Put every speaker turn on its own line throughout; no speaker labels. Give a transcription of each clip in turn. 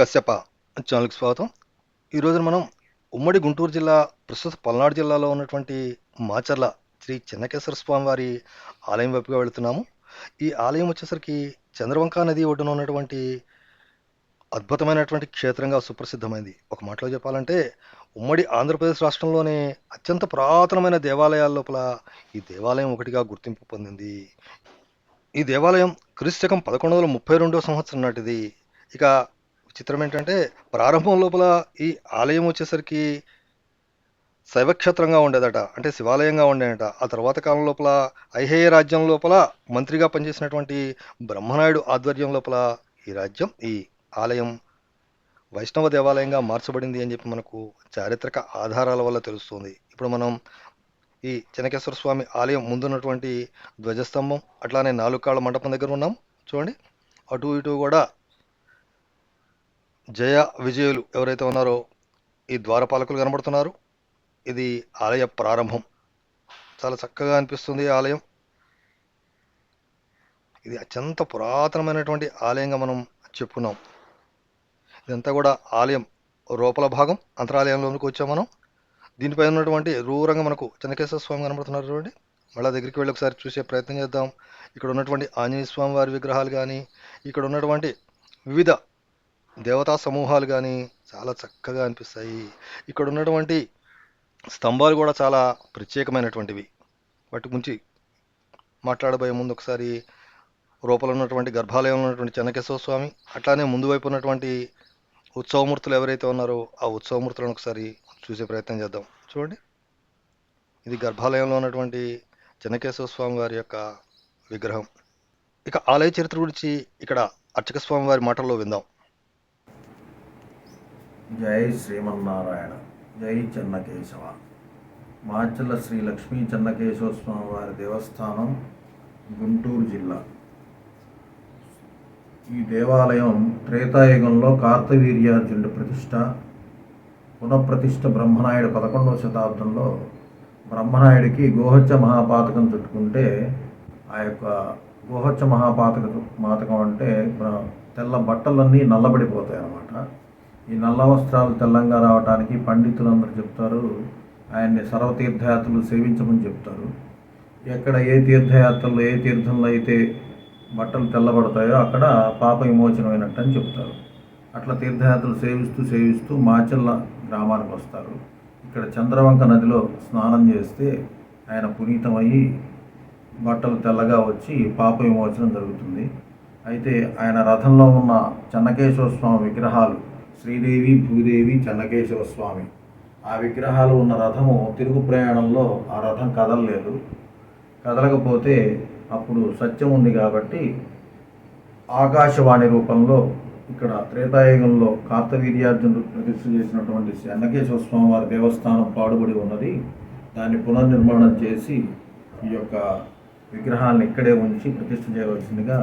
కశ్యప ఛానల్కి స్వాగతం. ఈరోజు మనం ఉమ్మడి గుంటూరు జిల్లా ప్రస్తుత పల్నాడు జిల్లాలో ఉన్నటువంటి మాచర్ల శ్రీ చెన్నకేశ్వర స్వామి వారి ఆలయం వైపుగా వెళుతున్నాము. ఈ ఆలయం వచ్చేసరికి చంద్రవంక నది ఒడ్డున ఉన్నటువంటి అద్భుతమైనటువంటి క్షేత్రంగా సుప్రసిద్ధమైంది. ఒక మాటలో చెప్పాలంటే ఉమ్మడి ఆంధ్రప్రదేశ్ రాష్ట్రంలోనే అత్యంత పురాతనమైన దేవాలయాల లోపల ఈ దేవాలయం ఒకటిగా గుర్తింపు పొందింది. ఈ దేవాలయం క్రీస్తకం పదకొండు వందల ముప్పై రెండవ సంవత్సరం నాటిది. ఇక విచిత్రం ఏంటంటే ప్రారంభం లోపల ఈ ఆలయం వచ్చేసరికి శైవక్షేత్రంగా ఉండేదట. అంటే శివాలయంగా ఉండేదట. ఆ తర్వాత కాలం లోపల ఐహేయ రాజ్యం లోపల మంత్రిగా పనిచేసినటువంటి బ్రహ్మనాయుడు ఆధ్వర్యం లోపల ఈ రాజ్యం ఈ ఆలయం వైష్ణవ దేవాలయంగా మార్చబడింది అని చెప్పి మనకు చారిత్రక ఆధారాల వల్ల తెలుస్తుంది. ఇప్పుడు మనం ఈ చెనకేశ్వర స్వామి ఆలయం ముందున్నటువంటి ధ్వజస్తంభం అట్లానే నాలుగు కాళ్ళ మండపం దగ్గర ఉన్నాం. చూడండి. అటు ఇటు కూడా జయ విజయులు ఎవరైతే ఉన్నారో ఈ ద్వారపాలకులు కనబడుతున్నారు. ఇది ఆలయ ప్రారంభం. చాలా చక్కగా అనిపిస్తుంది ఈ ఆలయం. ఇది అత్యంత పురాతనమైనటువంటి ఆలయంగా మనం చెప్పుకున్నాం. ఇదంతా కూడా ఆలయం రూపల భాగం అంతరాలయంలోనికి వచ్చాం మనం. దీనిపై ఉన్నటువంటి రూరంగా మనకు చెన్నకేశ్వర స్వామి కనబడుతున్నారు చూడండి. మళ్ళీ దగ్గరికి వెళ్ళి ఒకసారి చూసే ప్రయత్నం చేద్దాం. ఇక్కడ ఉన్నటువంటి ఆంజనేయ స్వామి వారి విగ్రహాలు కానీ ఇక్కడ ఉన్నటువంటి వివిధ దేవతా సమూహాలు కానీ చాలా చక్కగా అనిపిస్తాయి. ఇక్కడ ఉన్నటువంటి స్తంభాలు కూడా చాలా ప్రత్యేకమైనటువంటివి. వాటి గురించి మాట్లాడబోయే ముందు ఒకసారి రూపంలో ఉన్నటువంటి గర్భాలయంలో ఉన్నటువంటి చెన్నకేశ్వర స్వామి అట్లానే ముందు వైపు ఉన్నటువంటి ఉత్సవమూర్తులు ఎవరైతే ఉన్నారో ఆ ఉత్సవమూర్తులను ఒకసారి చూసే ప్రయత్నం చేద్దాం. చూడండి. ఇది గర్భాలయంలో ఉన్నటువంటి చెన్నకేశ్వర స్వామి వారి యొక్క విగ్రహం. ఇక ఆలయ చరిత్ర గురించి ఇక్కడ అర్చక స్వామి వారి మాటల్లో విందాం.
జై శ్రీమన్నారాయణ జై చెన్నకేశవ. మాచల్ల శ్రీ లక్ష్మీ చెన్నకేశవ స్వామి వారి దేవస్థానం గుంటూరు జిల్లా. ఈ దేవాలయం త్రేతాయుగంలో కార్తవీర్యార్జునుడి ప్రతిష్ట పునఃప్రతిష్ట బ్రహ్మనాయుడు పదకొండవ శతాబ్దంలో బ్రహ్మనాయుడికి గోహత్య మహాపాతకం చుట్టుకుంటే ఆ యొక్క గోహత్య మహాపాతక మాతకం అంటే తెల్ల బట్టలన్నీ నల్లబడిపోతాయి అన్నమాట ఈ నల్ల వస్త్రాలు తెల్లంగా రావడానికి పండితులందరూ చెప్తారు. ఆయన్ని సర్వతీర్థయాత్రలు సేవించమని చెప్తారు. ఎక్కడ ఏ తీర్థయాత్రలో ఏ తీర్థంలో అయితే బట్టలు తెల్లబడతాయో అక్కడ పాప విమోచనమైనట్టు అని చెప్తారు. అట్లా తీర్థయాత్రలు సేవిస్తూ సేవిస్తూ మాచల్ల గ్రామానికి వస్తారు. ఇక్కడ చంద్రవంక నదిలో స్నానం చేస్తే ఆయన పునీతమయ్యి బట్టలు తెల్లగా వచ్చి పాప విమోచనం జరుగుతుంది. అయితే ఆయన రథంలో ఉన్న చెన్నకేశ్వర స్వామి విగ్రహాలు శ్రీదేవి భూదేవి చెన్నకేశవ స్వామి. ఆ విగ్రహాలు ఉన్న రథము తిరుగు ప్రయాణంలో ఆ రథం కదలలేదు. కదలకపోతే అప్పుడు సత్యం ఉంది కాబట్టి ఆకాశవాణి రూపంలో ఇక్కడ త్రేతాయుగంలో కార్తవీర్యార్జునుడు ప్రతిష్ఠ చేసినటువంటి చెన్నకేశ్వర స్వామి వారి దేవస్థానం పాడుబడి ఉన్నది. దాన్ని పునర్నిర్మాణం చేసి ఈ యొక్క విగ్రహాలను ఇక్కడే ఉంచి ప్రతిష్ఠ చేయవలసిందిగా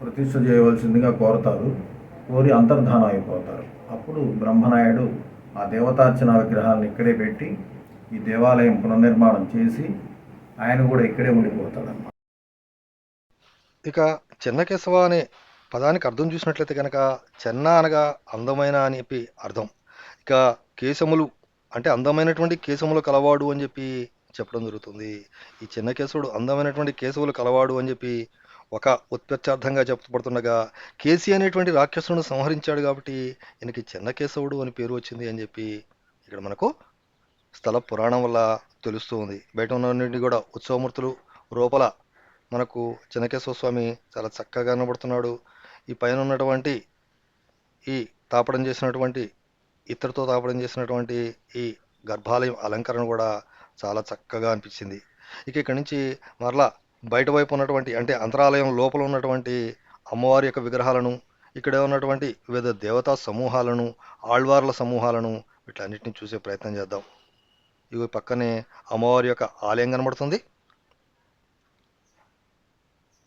ప్రతిష్ఠ చేయవలసిందిగా కోరతారు. కోరి అంతర్ధానం అయిపోతారు. అప్పుడు బ్రహ్మనాయుడు ఆ దేవతార్చన విగ్రహాలను ఇక్కడే పెట్టి ఈ దేవాలయం పునర్నిర్మాణం చేసి ఆయన కూడా ఇక్కడే ఉండిపోతాడు
ఇక చెన్నకేశవ అనే పదానికి అర్థం చూసినట్లయితే కనుక చెన్న అనగా అందమైన అని చెప్పి అర్థం. ఇక కేశములు అంటే అందమైనటువంటి కేశములు కలవాడు అని చెప్పి చెప్పడం జరుగుతుంది. ఈ చెన్నకేశవుడు అందమైనటువంటి కేశవులు కలవాడు అని చెప్పి ఒక ఉత్పత్త్యార్థంగా చెప్పబడుతుండగా కేసీ అనేటువంటి రాక్షసులను సంహరించాడు కాబట్టి ఈయనకి చెన్నకేశవుడు అని పేరు వచ్చింది అని చెప్పి ఇక్కడ మనకు స్థల పురాణం వల్ల తెలుస్తూ ఉంది. బయట ఉన్నటువంటి కూడా ఉత్సవమూర్తులు రూపల మనకు చిన్నకేశవ స్వామి చాలా చక్కగా కనబడుతున్నాడు. ఈ పైన ఉన్నటువంటి ఈ తాపడం చేసినటువంటి ఇతరుతో తాపడం చేసినటువంటి ఈ గర్భాలయం అలంకరణ కూడా చాలా చక్కగా అనిపించింది. ఇక ఇక్కడి నుంచి మరలా బయట వైపు ఉన్నటువంటి అంటే అంతరాలయం లోపల ఉన్నటువంటి అమ్మవారి యొక్క విగ్రహాలను ఇక్కడ ఉన్నటువంటి వివిధ దేవతా సమూహాలను ఆళ్వార్ల సమూహాలను వీటన్నిటిని చూసే ప్రయత్నం చేద్దాం. ఇవి పక్కనే అమ్మవారి యొక్క ఆలయం కనబడుతుంది.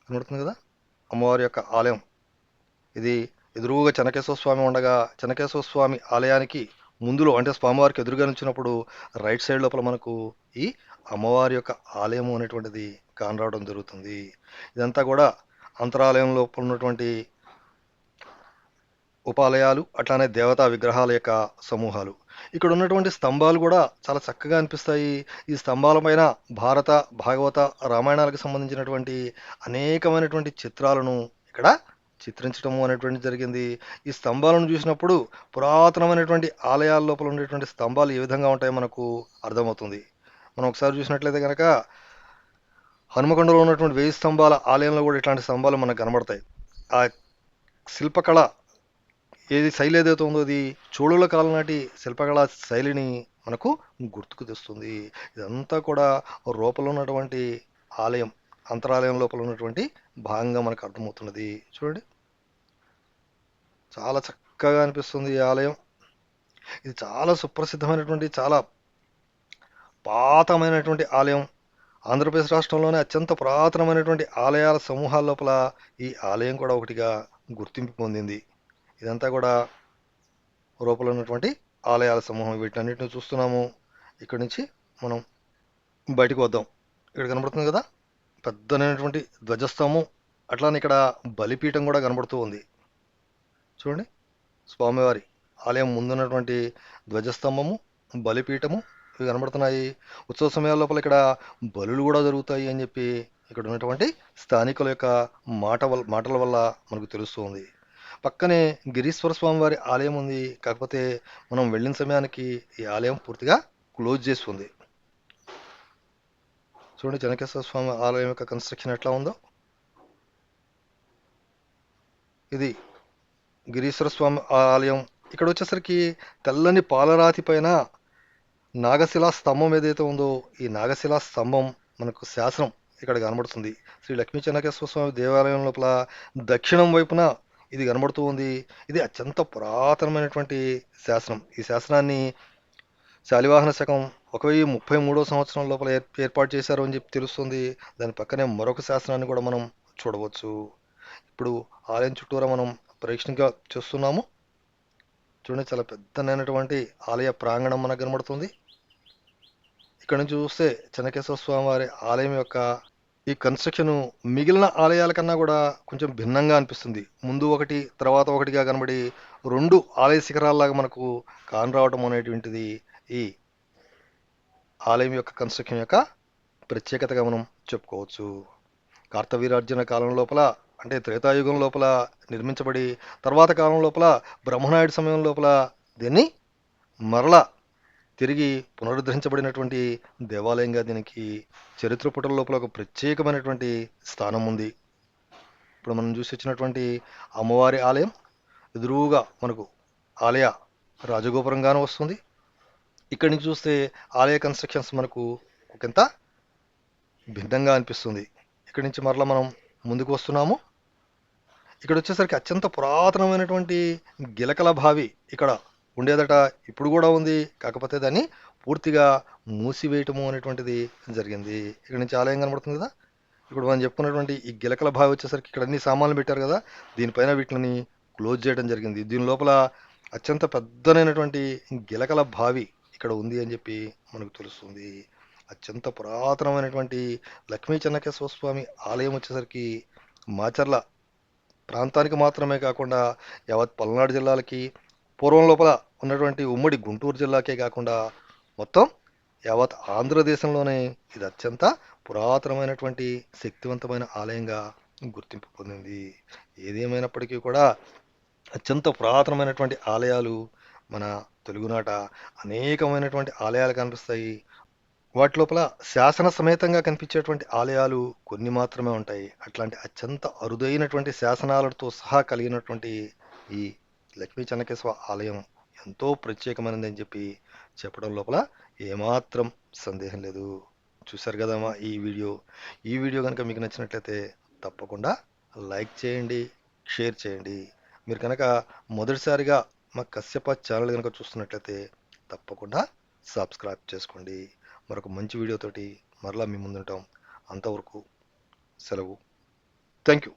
కనబడుతుంది కదా? అమ్మవారి యొక్క ఆలయం. ఇది ఎదురుగా చెనకేశ్వర స్వామి ఉండగా చెనకేశ్వర స్వామి ఆలయానికి ముందులో అంటే స్వామివారికి ఎదురుగా నుంచినప్పుడు రైట్ సైడ్ లోపల మనకు ఈ అమ్మవారి యొక్క ఆలయము అనేటువంటిది కానరావడం జరుగుతుంది. ఇదంతా కూడా అంతరాలయం లోపల ఉన్నటువంటి ఉపాలయాలు అట్లానే దేవతా విగ్రహాల యొక్క సమూహాలు. ఇక్కడ ఉన్నటువంటి స్తంభాలు కూడా చాలా చక్కగా అనిపిస్తాయి. ఈ స్తంభాల పైన భారత భాగవత రామాయణాలకు సంబంధించినటువంటి అనేకమైనటువంటి చిత్రాలను ఇక్కడ చిత్రించడం అనేటువంటి జరిగింది. ఈ స్తంభాలను చూసినప్పుడు పురాతనమైనటువంటి ఆలయాల లోపల ఉండేటువంటి స్తంభాలు ఏ విధంగా ఉంటాయో మనకు అర్థమవుతుంది. మనం ఒకసారి చూసినట్లయితే కనుక హనుమకొండలో ఉన్నటువంటి వెయ్యి స్తంభాల ఆలయంలో కూడా ఇట్లాంటి స్తంభాలు మనకు కనబడతాయి. ఆ శిల్పకళ ఏది శైలి ఏదైతే ఉందో అది చోళుల కాలం నాటి శిల్పకళ శైలిని మనకు గుర్తుకు తెస్తుంది. ఇదంతా కూడా రూపంలో ఉన్నటువంటి ఆలయం. అంతరాలయం లోపల ఉన్నటువంటి భాగంగా మనకు అర్థమవుతున్నది. చూడండి. చాలా చక్కగా అనిపిస్తుంది ఈ ఆలయం. ఇది చాలా సుప్రసిద్ధమైనటువంటి చాలా పాతమైనటువంటి ఆలయం. ఆంధ్రప్రదేశ్ రాష్ట్రంలోనే అత్యంత పురాతనమైనటువంటి ఆలయాల సమూహాల లోపల ఈ ఆలయం కూడా ఒకటిగా గుర్తింపు పొందింది. ఇదంతా కూడా రూపంలో ఉన్నటువంటి ఆలయాల సమూహం. వీటన్నిటిని చూస్తున్నాము. ఇక్కడి నుంచి మనం బయటకు వద్దాం. ఇక్కడ కనబడుతుంది కదా? పెద్దనైనటువంటి ధ్వజస్తంభం అట్లానే ఇక్కడ బలిపీఠం కూడా కనబడుతూ ఉంది. చూడండి స్వామివారి ఆలయం ముందున్నటువంటి ధ్వజస్తంభము బలిపీఠము ఇవి కనబడుతున్నాయి. ఉత్సవ సమయాల లోపల ఇక్కడ బలులు కూడా జరుగుతాయి అని చెప్పి ఇక్కడ ఉన్నటువంటి స్థానికుల యొక్క మాట వల్ల మాటల వల్ల మనకు తెలుస్తుంది పక్కనే గిరీశ్వర స్వామి వారి ఆలయం ఉంది. కాకపోతే మనం వెళ్ళిన సమయానికి ఈ ఆలయం పూర్తిగా క్లోజ్ చేసి ఉంది. చూడండి జనకేశ్వర స్వామి ఆలయం యొక్క కన్స్ట్రక్షన్ ఎట్లా ఉందో. ఇది గిరీశ్వర స్వామి ఆలయం. ఇక్కడ వచ్చేసరికి తెల్లని పాలరాతి పైన నాగశిలా స్తంభం ఏదైతే ఉందో ఈ నాగశిలా స్తంభం మనకు శాసనం ఇక్కడ కనబడుతుంది. శ్రీ లక్ష్మీ చెన్నకేశ్వర స్వామి దేవాలయం లోపల దక్షిణం వైపున ఇది కనబడుతూ ఉంది. ఇది అత్యంత పురాతనమైనటువంటి శాసనం. ఈ శాసనాన్ని శాలివాహన శకం ఒక వెయ్యి ముప్పై మూడో సంవత్సరం లోపల ఏర్- ఏర్పాటు చేశారు అని చెప్పి తెలుస్తుంది. దాని పక్కనే మరొక శాసనాన్ని కూడా మనం చూడవచ్చు. ఇప్పుడు ఆలయం చుట్టూరా మనం ప్రేక్షణగా చూస్తున్నాము. చూడండి చాలా పెద్దనైనటువంటి ఆలయ ప్రాంగణం మనకు కనబడుతుంది. ఇక్కడ నుంచి చూస్తే చెన్నకేశ్వర స్వామి వారి ఆలయం యొక్క ఈ కన్స్ట్రక్షన్ మిగిలిన ఆలయాల కన్నా కూడా కొంచెం భిన్నంగా అనిపిస్తుంది. ముందు ఒకటి తర్వాత ఒకటిగా కనబడి రెండు ఆలయ శిఖరాల్లాగా మనకు కానరావటం అనేటువంటిది ఈ ఆలయం యొక్క కన్స్ట్రక్షన్ యొక్క ప్రత్యేకతగా మనం చెప్పుకోవచ్చు. కార్తవీరార్జున కాలం లోపల అంటే త్రేతాయుగం లోపల నిర్మించబడి తర్వాత కాలం లోపల బ్రహ్మనాయుడు సమయం లోపల దీన్ని మరల తిరిగి పునరుద్ధరించబడినటువంటి దేవాలయంగా దీనికి చరిత్ర పుటల లోపల ఒక ప్రత్యేకమైనటువంటి స్థానం ఉంది. ఇప్పుడు మనం చూసి వచ్చినటువంటి అమ్మవారి ఆలయం ఎదురుగా మనకు ఆలయ రాజగోపురంగాను వస్తుంది. ఇక్కడి నుంచి చూస్తే ఆలయ కన్స్ట్రక్షన్స్ మనకు ఒకంత భిన్నంగా అనిపిస్తుంది. ఇక్కడి నుంచి మరలా మనం ముందుకు వస్తున్నాము. ఇక్కడ వచ్చేసరికి అత్యంత పురాతనమైనటువంటి గిలకల బావి ఇక్కడ ఉండేదట. ఇప్పుడు కూడా ఉంది. కాకపోతే దాన్ని పూర్తిగా మూసివేయటము అనేటువంటిది జరిగింది. ఇక్కడ నుంచి ఆలయం కనబడుతుంది కదా? ఇప్పుడు మనం చెప్పుకున్నటువంటి ఈ గిలకల బావి వచ్చేసరికి ఇక్కడ అన్ని సామాన్లు పెట్టారు కదా? దీనిపైన వీటిని క్లోజ్ చేయడం జరిగింది. దీని లోపల అత్యంత పెద్దనైనటువంటి గిలకల బావి ఇక్కడ ఉంది అని చెప్పి మనకు తెలుస్తుంది. అత్యంత పురాతనమైనటువంటి లక్ష్మీ చెన్నకేశ్వర స్వామి ఆలయం వచ్చేసరికి మాచర్ల ప్రాంతానికి మాత్రమే కాకుండా యావత్ పల్నాడు జిల్లాలకి పూర్వం లోపల ఉన్నటువంటి ఉమ్మడి గుంటూరు జిల్లాకే కాకుండా మొత్తం యావత్ ఆంధ్రదేశంలోనే ఇది అత్యంత పురాతనమైనటువంటి శక్తివంతమైన ఆలయంగా గుర్తింపు పొందింది. ఏదేమైనప్పటికీ కూడా అత్యంత పురాతనమైనటువంటి ఆలయాలు మన తెలుగునాట అనేకమైనటువంటి ఆలయాలు కనిపిస్తాయి. వాటి లోపల శాసన సమేతంగా కనిపించేటువంటి ఆలయాలు కొన్ని మాత్రమే ఉంటాయి. అట్లాంటి అత్యంత అరుదైనటువంటి శాసనాలతో సహా కలిగినటువంటి ఈ లక్ష్మీ చెన్నకేశ్వర ఆలయం ఎంతో ప్రత్యేకమైనది అని చెప్పి చెప్పడం లోపల ఏమాత్రం సందేహం లేదు. చూశారు కదమ్మా ఈ వీడియో. ఈ వీడియో కనుక మీకు నచ్చినట్లయితే తప్పకుండా లైక్ చేయండి షేర్ చేయండి. మీరు కనుక మొదటిసారిగా మా కశ్యప ఛానల్ కనుక చూస్తున్నట్లయితే తప్పకుండా సబ్స్క్రైబ్ చేసుకోండి. మరొక మంచి వీడియోతోటి మరలా మీ ముందుంటాం. అంతవరకు సెలవు. Thank you